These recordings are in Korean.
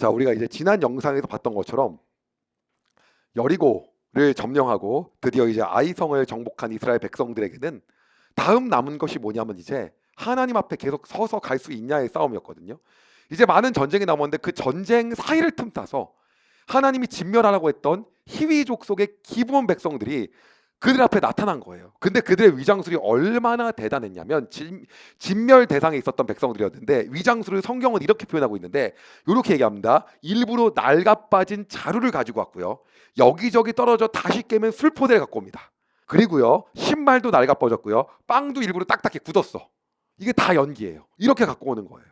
자, 우리가 이제 지난 영상에서 봤던 것처럼 여리고를 점령하고 드디어 이제 아이성을 정복한 이스라엘 백성들에게는 다음 남은 것이 뭐냐면 이제 하나님 앞에 계속 서서 갈 수 있냐의 싸움이었거든요. 이제 많은 전쟁이 남았는데 그 전쟁 사이를 틈타서 하나님이 진멸하라고 했던 희위족 속의 기브온 백성들이 그들 앞에 나타난 거예요. 근데 그들의 위장술이 얼마나 대단했냐면 진, 진멸 대상에 있었던 백성들이었는데 위장술을 성경은 이렇게 표현하고 있는데 이렇게 얘기합니다. 일부러 낡아 빠진 자루를 가지고 왔고요. 여기저기 떨어져 다시 깨면 술포대를 갖고 옵니다. 그리고요 신발도 낡아 빠졌고요. 빵도 일부러 딱딱히 굳었어. 이게 다 연기예요. 이렇게 갖고 오는 거예요.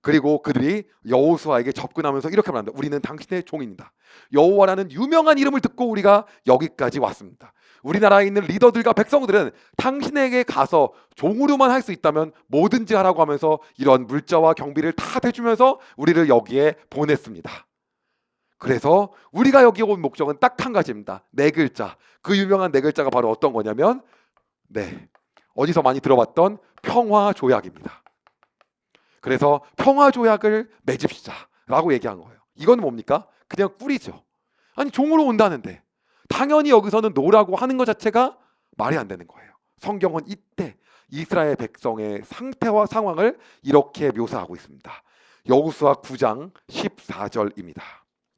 그리고 그들이 여호수아에게 접근하면서 이렇게 말합니다. 우리는 당신의 종입니다. 여호와라는 유명한 이름을 듣고 우리가 여기까지 왔습니다. 우리나라에 있는 리더들과 백성들은 당신에게 가서 종으로만 할 수 있다면 뭐든지 하라고 하면서 이런 물자와 경비를 다 대주면서 우리를 여기에 보냈습니다. 그래서 우리가 여기 온 목적은 딱 한 가지입니다. 네 글자. 그 유명한 네 글자가 바로 어떤 거냐면 네. 어디서 많이 들어봤던 평화 조약입니다. 그래서 평화 조약을 맺읍시다라고 얘기한 거예요. 이건 뭡니까? 그냥 꿀이죠. 아니 종으로 온다는데 당연히 여기서는 노라고 하는 것 자체가 말이 안 되는 거예요. 성경은 이때 이스라엘 백성의 상태와 상황을 이렇게 묘사하고 있습니다. 여호수아 9장 14절입니다.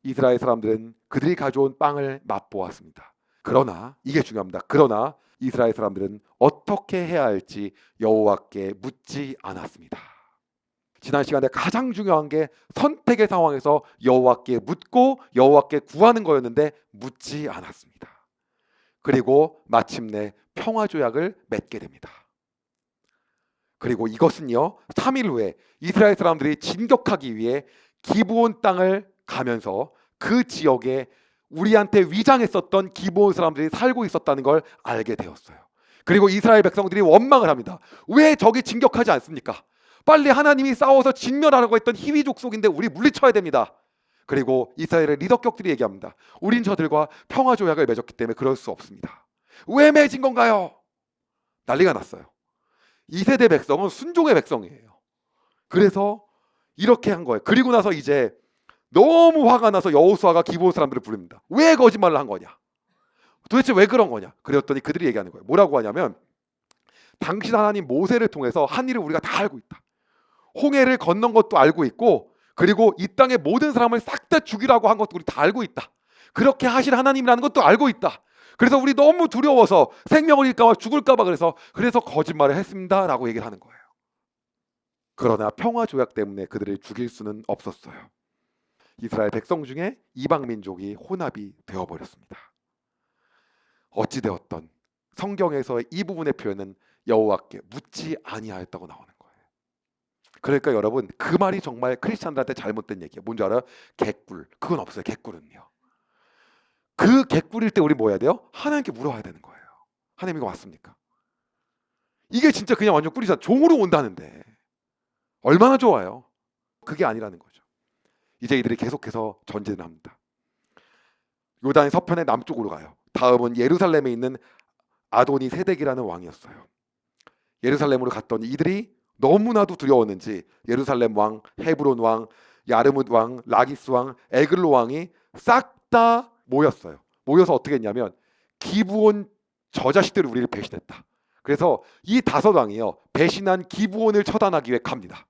이스라엘 사람들은 그들이 가져온 빵을 맛보았습니다. 그러나 이게 중요합니다. 그러나 이스라엘 사람들은 어떻게 해야 할지 여호와께 묻지 않았습니다. 지난 시간에 가장 중요한 게 선택의 상황에서 여호와께 묻고 여호와께 구하는 거였는데 묻지 않았습니다. 그리고 마침내 평화 조약을 맺게 됩니다. 그리고 이것은요 3일 후에 이스라엘 사람들이 진격하기 위해 기브온 땅을 가면서 그 지역에 우리한테 위장했었던 기브온 사람들이 살고 있었다는 걸 알게 되었어요. 그리고 이스라엘 백성들이 원망을 합니다. 왜 저기 진격하지 않습니까? 빨리 하나님이 싸워서 진멸하라고 했던 희위 족 속인데 우리 물리쳐야 됩니다. 그리고 이스라엘의 리더격들이 얘기합니다. 우린 저들과 평화 조약을 맺었기 때문에 그럴 수 없습니다. 왜 맺은 건가요? 난리가 났어요. 이 세대 백성은 순종의 백성이에요. 그래서 이렇게 한 거예요. 그리고 나서 이제 너무 화가 나서 여호수아가 기브온 사람들을 부릅니다. 왜 거짓말을 한 거냐? 도대체 왜 그런 거냐? 그랬더니 그들이 얘기하는 거예요. 뭐라고 하냐면 당신 하나님 모세를 통해서 한 일을 우리가 다 알고 있다. 홍해를 건넌 것도 알고 있고 그리고 이 땅의 모든 사람을 싹 다 죽이라고 한 것도 우리 다 알고 있다. 그렇게 하실 하나님이라는 것도 알고 있다. 그래서 우리 너무 두려워서 생명을 잃을까봐 죽을까봐 그래서 그래서 거짓말을 했습니다라고 얘기를 하는 거예요. 그러나 평화 조약 때문에 그들을 죽일 수는 없었어요. 이스라엘 백성 중에 이방 민족이 혼합이 되어 버렸습니다. 어찌 되었던 성경에서의 이 부분의 표현은 여호와께 묻지 아니하였다고 나오는. 그러니까 여러분 그 말이 정말 크리스천들한테 잘못된 얘기예요. 뭔지 알아요? 개꿀. 그건 없어요. 개꿀은요. 그 개꿀일 때 우리 뭐 해야 돼요? 하나님께 물어봐야 되는 거예요. 하나님 이거 맞습니까? 이게 진짜 그냥 완전 꿀이잖아. 종으로 온다는데 얼마나 좋아요. 그게 아니라는 거죠. 이제 이들이 계속해서 전진을 합니다. 요단 서편의 남쪽으로 가요. 다음은 예루살렘에 있는 아도니 세덱이라는 왕이었어요. 예루살렘으로 갔더니 이들이 너무나도 두려웠는지 예루살렘 왕, 헤브론 왕, 야르뭇 왕, 라기스 왕, 에글로 왕이 싹 다 모였어요. 모여서 어떻게 했냐면 기부온 저 자식들이 우리를 배신했다. 그래서 이 다섯 왕이요 배신한 기부온을 처단하기 위해 갑니다.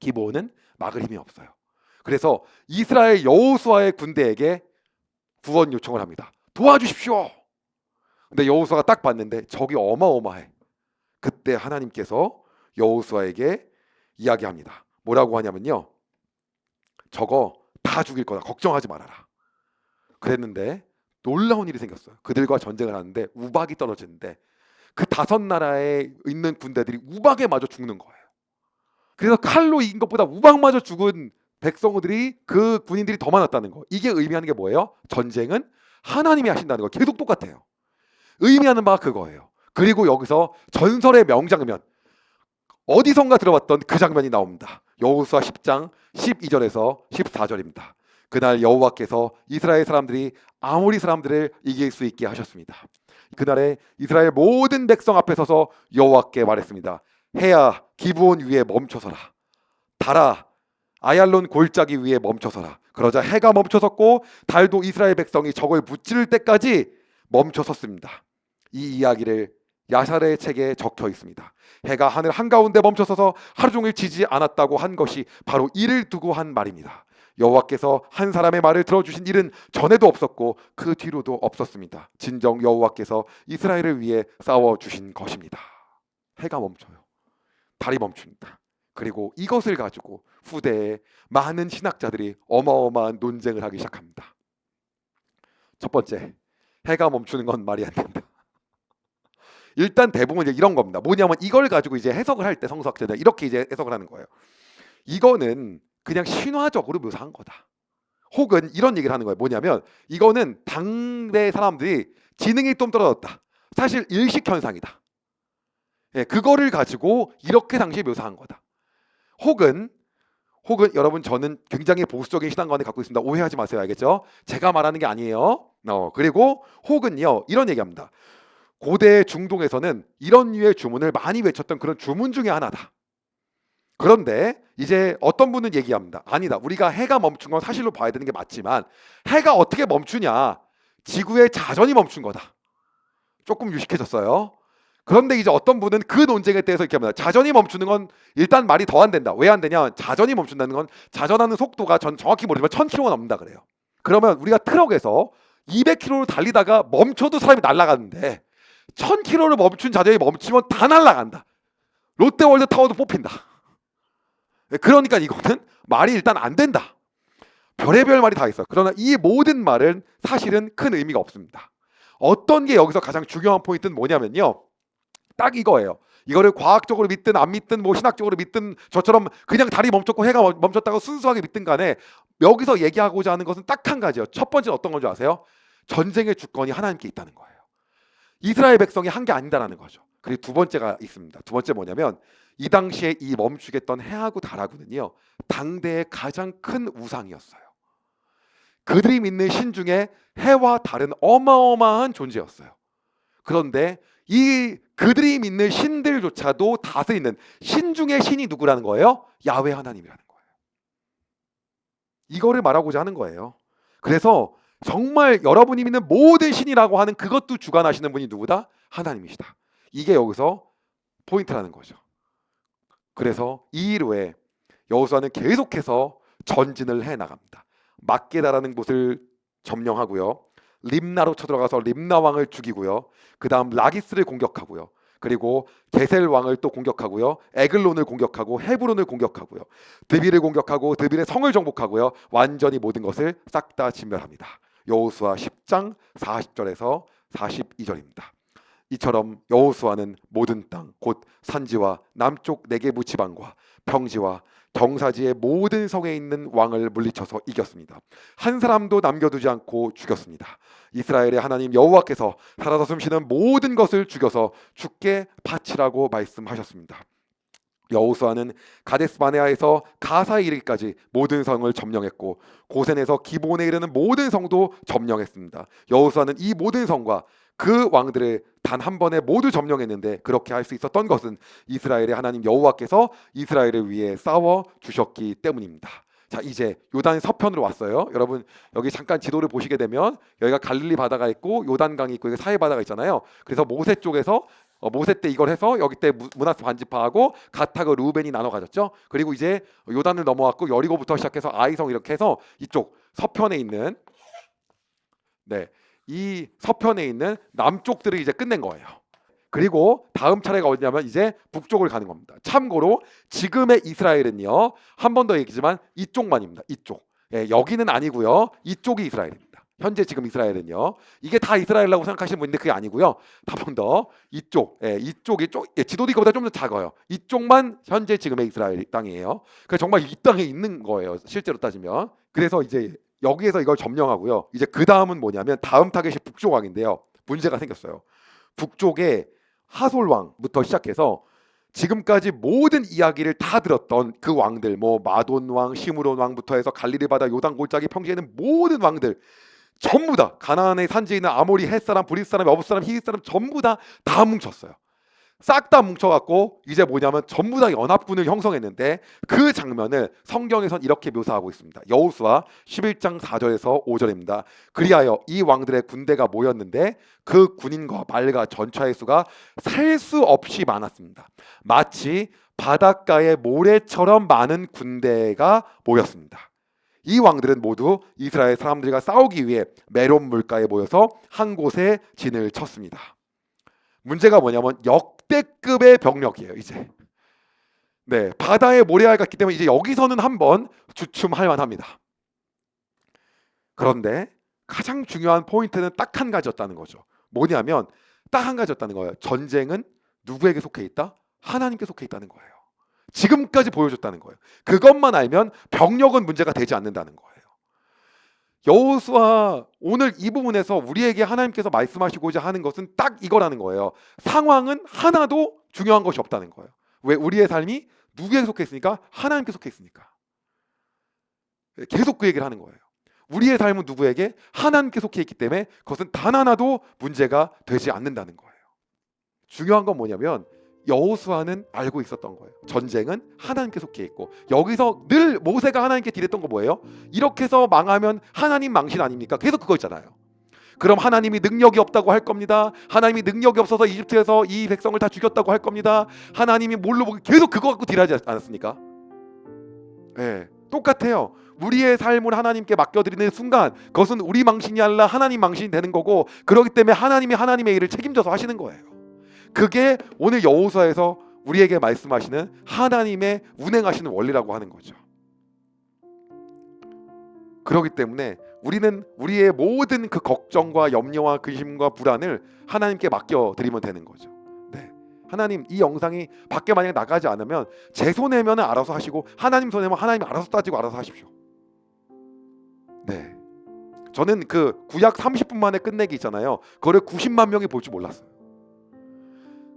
기부온은 막을 힘이 없어요. 그래서 이스라엘 여호수아의 군대에게 구원 요청을 합니다. 도와주십시오. 근데 여호수아가 딱 봤는데 적이 어마어마해. 그때 하나님께서 여호수아에게 이야기합니다. 뭐라고 하냐면요. 저거 다 죽일 거다. 걱정하지 말아라. 그랬는데 놀라운 일이 생겼어요. 그들과 전쟁을 하는데 우박이 떨어지는데 그 다섯 나라에 있는 군대들이 우박에 맞아 죽는 거예요. 그래서 칼로 이긴 것보다 우박마저 죽은 백성들이 그 군인들이 더 많았다는 거. 이게 의미하는 게 뭐예요? 전쟁은 하나님이 하신다는 거. 계속 똑같아요. 의미하는 바가 그거예요. 그리고 여기서 전설의 명장면 어디선가 들어봤던 그 장면이 나옵니다. 여호수아 10장 12절에서 14절입니다. 그날 여호와께서 이스라엘 사람들이 아모리 사람들을 이길 수 있게 하셨습니다. 그날에 이스라엘 모든 백성 앞에 서서 여호와께 말했습니다. 해야 기브온 위에 멈춰서라. 달아 아얄론 골짜기 위에 멈춰서라. 그러자 해가 멈춰섰고 달도 이스라엘 백성이 적을 무찌를 때까지 멈춰섰습니다. 이 이야기를 야살의 책에 적혀 있습니다. 해가 하늘 한가운데 멈춰서서 하루 종일 지지 않았다고 한 것이 바로 이를 두고 한 말입니다. 여호와께서 한 사람의 말을 들어주신 일은 전에도 없었고 그 뒤로도 없었습니다. 진정 여호와께서 이스라엘을 위해 싸워 주신 것입니다. 해가 멈춰요. 달이 멈춥니다. 그리고 이것을 가지고 후대에 많은 신학자들이 어마어마한 논쟁을 하기 시작합니다. 첫 번째, 해가 멈추는 건 말이 안 된다. 일단 대부분 이제 이런 겁니다. 뭐냐면 이걸 가지고 이제 해석을 할 때 성서학자들 이렇게 이제 해석을 하는 거예요. 이거는 그냥 신화적으로 묘사한 거다. 혹은 이런 얘기를 하는 거예요. 뭐냐면 이거는 당대 사람들이 지능이 좀 떨어졌다. 사실 일식 현상이다. 예, 그거를 가지고 이렇게 당시에 묘사한 거다. 혹은 혹은 여러분 저는 굉장히 보수적인 신앙관을 갖고 있습니다. 오해하지 마세요. 알겠죠? 제가 말하는 게 아니에요. 어, 그리고 혹은요. 이런 얘기합니다. 고대 중동에서는 이런 류의 주문을 많이 외쳤던 그런 주문 중에 하나다. 그런데 이제 어떤 분은 얘기합니다. 아니다. 우리가 해가 멈춘 건 사실로 봐야 되는 게 맞지만 해가 어떻게 멈추냐? 지구의 자전이 멈춘 거다. 조금 유식해졌어요. 그런데 이제 어떤 분은 그 논쟁에 대해서 이렇게 합니다. 자전이 멈추는 건 일단 말이 더 안 된다. 왜 안 되냐? 자전이 멈춘다는 건 자전하는 속도가 전 정확히 모르지만 1000km가 넘는다 그래요. 그러면 우리가 트럭에서 200km로 달리다가 멈춰도 사람이 날아가는데 1000km를 멈춘 자전이 멈추면 다 날아간다. 롯데월드 타워도 뽑힌다. 네, 그러니까 이거는 말이 일단 안 된다. 별의별 말이 다 있어. 그러나 이 모든 말은 사실은 큰 의미가 없습니다. 어떤 게 여기서 가장 중요한 포인트는 뭐냐면요. 딱 이거예요. 이거를 과학적으로 믿든 안 믿든 뭐 신학적으로 믿든 저처럼 그냥 달이 멈췄고 해가 멈- 멈췄다고 순수하게 믿든 간에 여기서 얘기하고자 하는 것은 딱 한 가지예요. 첫 번째 어떤 건지 아세요? 전쟁의 주권이 하나님께 있다는 거예요. 이스라엘 백성이 한 게 아니다라는 거죠. 그리고 두 번째가 있습니다. 두 번째 뭐냐면 이 당시에 이 멈추겠던 해하고 달하고는요 당대의 가장 큰 우상이었어요. 그들이 믿는 신 중에 해와 달은 어마어마한 존재였어요. 그런데 이 그들이 믿는 신들조차도 다스리는 신 중의 신이 누구라는 거예요? 야훼 하나님이라는 거예요. 이거를 말하고자 하는 거예요. 그래서 정말 여러분이 믿는 모든 신이라고 하는 그것도 주관하시는 분이 누구다? 하나님이시다. 이게 여기서 포인트라는 거죠. 그래서 이 일 후에 여호수아는 계속해서 전진을 해 나갑니다. 막게다라는 곳을 점령하고요. 림나로 쳐들어가서 림나 왕을 죽이고요. 그다음 라기스를 공격하고요. 그리고 게셀 왕을 또 공격하고요. 에글론을 공격하고 헤브론을 공격하고요. 드빌을 공격하고 드빌의 성을 정복하고요. 완전히 모든 것을 싹 다 진멸합니다. 여호수아 10장 40절에서 42절입니다. 이처럼 여호수아는 모든 땅 곧 산지와 남쪽 네게부 지방과 평지와 경사지의 모든 성에 있는 왕을 물리쳐서 이겼습니다. 한 사람도 남겨두지 않고 죽였습니다. 이스라엘의 하나님 여호와께서 살아서 숨쉬는 모든 것을 죽여서 죽게 바치라고 말씀하셨습니다. 여호수아는 가데스 바네아에서 가사에 이르기까지 모든 성을 점령했고 고센에서 기본에 이르는 모든 성도 점령했습니다. 여호수아는 이 모든 성과 그 왕들을 단한 번에 모두 점령했는데 그렇게 할 수 있었던 것은 이스라엘의 하나님 여호와께서 이스라엘을 위해 싸워 주셨기 때문입니다. 자 이제 요단 서편으로 왔어요. 여러분 여기 잠깐 지도를 보시게 되면 여기가 갈릴리 바다가 있고 요단강이 있고 여기 사해 바다가 있잖아요. 그래서 모세 쪽에서 어, 모세 때 이걸 해서 여기 때 무- 문하스 반지파하고 가타그 루벤이 나눠 가졌죠. 그리고 이제 요단을 넘어왔고 여리고부터 시작해서 아이성 이렇게 해서 이쪽 서편에 있는 네. 이 서편에 있는 남쪽들을 이제 끝낸 거예요. 그리고 다음 차례가 어디냐면 이제 북쪽을 가는 겁니다. 참고로 지금의 이스라엘은요 한 번 더 얘기지만 이쪽만입니다. 이쪽. 예, 여기는 아니고요. 이쪽이 이스라엘입니다. 현재 지금 이스라엘은요. 이게 다 이스라엘이라고 생각하시는 분인데 그게 아니고요. 한번더 이쪽, 예, 이쪽이 쪽, 예, 지도도 이거보다 좀 더 작아요. 이쪽만 현재 지금의 이스라엘 땅이에요. 그 정말 이 땅에 있는 거예요. 실제로 따지면. 그래서 이제 여기에서 이걸 점령하고요. 이제 그 다음은 뭐냐면 다음 타겟이 북쪽 왕인데요. 문제가 생겼어요. 북쪽에 하솔 왕부터 시작해서 지금까지 모든 이야기를 다 들었던 그 왕들, 뭐 마돈 왕, 시므론 왕부터 해서 갈릴리 바다, 요단 골짜기 평지에 있는 모든 왕들 전부 다 가나안의 산지에 있는 아모리, 헷 사람, 브릿 사람, 여부 사람, 히릿 사람 전부 다 다 뭉쳤어요. 싹 다 뭉쳐갖고 이제 뭐냐면 전부 다 연합군을 형성했는데 그 장면을 성경에선 이렇게 묘사하고 있습니다. 여호수아 11장 4절에서 5절입니다. 그리하여 이 왕들의 군대가 모였는데 그 군인과 말과 전차의 수가 셀 수 없이 많았습니다. 마치 바닷가의 모래처럼 많은 군대가 모였습니다. 이 왕들은 모두 이스라엘 사람들과 싸우기 위해 메론 물가에 모여서 한 곳에 진을 쳤습니다. 문제가 뭐냐면 역대급의 병력이에요. 이제 네 바다에 모래알 같기 때문에 이제 여기서는 한번 주춤할 만합니다. 그런데 가장 중요한 포인트는 딱 한 가지였다는 거죠. 뭐냐면 딱 한 가지였다는 거예요. 전쟁은 누구에게 속해 있다? 하나님께 속해 있다는 거예요. 지금까지 보여줬다는 거예요. 그것만 알면 병력은 문제가 되지 않는다는 거예요. 여호수아 오늘 이 부분에서 우리에게 하나님께서 말씀하시고자 하는 것은 딱 이거라는 거예요. 상황은 하나도 중요한 것이 없다는 거예요. 왜 우리의 삶이 누구에게 속해 있으니까 하나님께 속해 있으니까. 계속 그 얘기를 하는 거예요. 우리의 삶은 누구에게 하나님께 속해 있기 때문에 그것은 단 하나도 문제가 되지 않는다는 거예요. 중요한 건 뭐냐면 여호수아는 알고 있었던 거예요. 전쟁은 하나님께 속해 있고 여기서 늘 모세가 하나님께 딜했던 거 뭐예요? 이렇게 해서 망하면 하나님 망신 아닙니까? 계속 그거 있잖아요. 그럼 하나님이 능력이 없다고 할 겁니다. 하나님이 능력이 없어서 이집트에서 이 백성을 다 죽였다고 할 겁니다. 하나님이 뭘로 보기 계속 그거 갖고 딜하지 않았습니까? 예, 똑같아요. 우리의 삶을 하나님께 맡겨드리는 순간 그것은 우리 망신이 아니라 하나님 망신이 되는 거고 그렇기 때문에 하나님이 하나님의 일을 책임져서 하시는 거예요. 그게 오늘 여호수아에서 우리에게 말씀하시는 하나님의 운행하시는 원리라고 하는 거죠. 그렇기 때문에 우리는 우리의 모든 그 걱정과 염려와 근심과 불안을 하나님께 맡겨 드리면 되는 거죠. 네. 하나님 이 영상이 밖에 만약 나가지 않으면 제 손해면 알아서 하시고 하나님 손해면 하나님 알아서 따지고 알아서 하십시오. 네. 저는 그 구약 30분 만에 끝내기 있잖아요. 그거를 90만 명이 볼 줄 몰랐어요.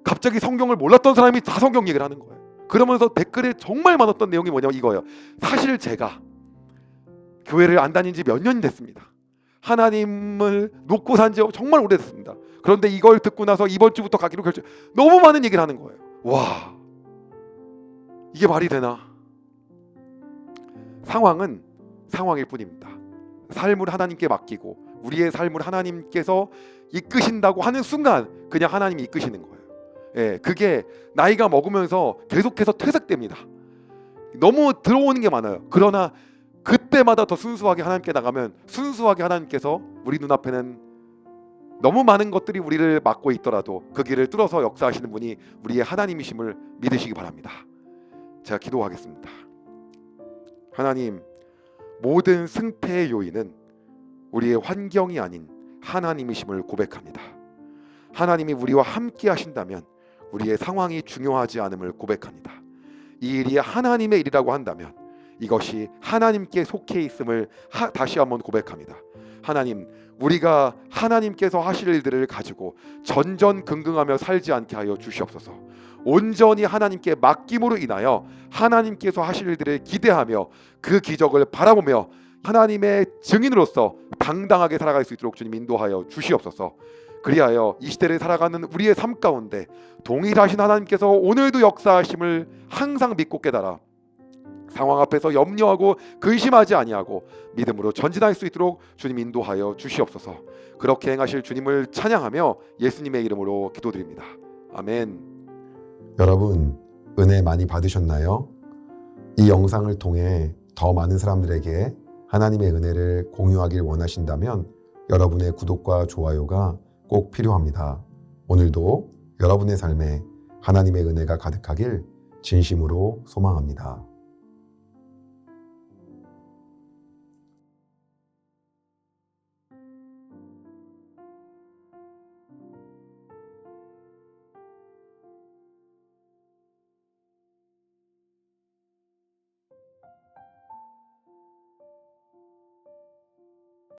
갑자기 성경을 몰랐던 사람이 다 성경 얘기를 하는 거예요. 그러면서 댓글에 정말 많았던 내용이 뭐냐면 이거예요. 사실 제가 교회를 안 다닌 지 몇 년이 됐습니다. 하나님을 놓고 산 지 정말 오래됐습니다. 그런데 이걸 듣고 나서 이번 주부터 가기로 결정. 너무 많은 얘기를 하는 거예요. 와, 이게 말이 되나? 상황은 상황일 뿐입니다. 삶을 하나님께 맡기고 우리의 삶을 하나님께서 이끄신다고 하는 순간 그냥 하나님이 이끄시는 거예요. 예, 그게 나이가 먹으면서 계속해서 퇴색됩니다. 너무 들어오는 게 많아요. 그러나 그때마다 더 순수하게 하나님께 나가면 순수하게 하나님께서 우리 눈앞에는 너무 많은 것들이 우리를 막고 있더라도 그 길을 뚫어서 역사하시는 분이 우리의 하나님이심을 믿으시기 바랍니다. 제가 기도하겠습니다. 하나님, 모든 승패의 요인은 우리의 환경이 아닌 하나님이심을 고백합니다. 하나님이 우리와 함께 하신다면 우리의 상황이 중요하지 않음을 고백합니다. 이 일이 하나님의 일이라고 한다면 이것이 하나님께 속해 있음을 하, 다시 한번 고백합니다. 하나님, 우리가 하나님께서 하실 일들을 가지고 전전긍긍하며 살지 않게 하여 주시옵소서. 온전히 하나님께 맡김으로 인하여 하나님께서 하실 일들을 기대하며 그 기적을 바라보며 하나님의 증인으로서 당당하게 살아갈 수 있도록 주님 인도하여 주시옵소서. 그리하여 이 시대를 살아가는 우리의 삶 가운데 동일하신 하나님께서 오늘도 역사하심을 항상 믿고 깨달아 상황 앞에서 염려하고 근심하지 아니하고 믿음으로 전진할 수 있도록 주님 인도하여 주시옵소서. 그렇게 행하실 주님을 찬양하며 예수님의 이름으로 기도드립니다. 아멘. 여러분 은혜 많이 받으셨나요? 이 영상을 통해 더 많은 사람들에게 하나님의 은혜를 공유하길 원하신다면 여러분의 구독과 좋아요가 꼭 필요합니다. 오늘도 여러분의 삶에 하나님의 은혜가 가득하길 진심으로 소망합니다.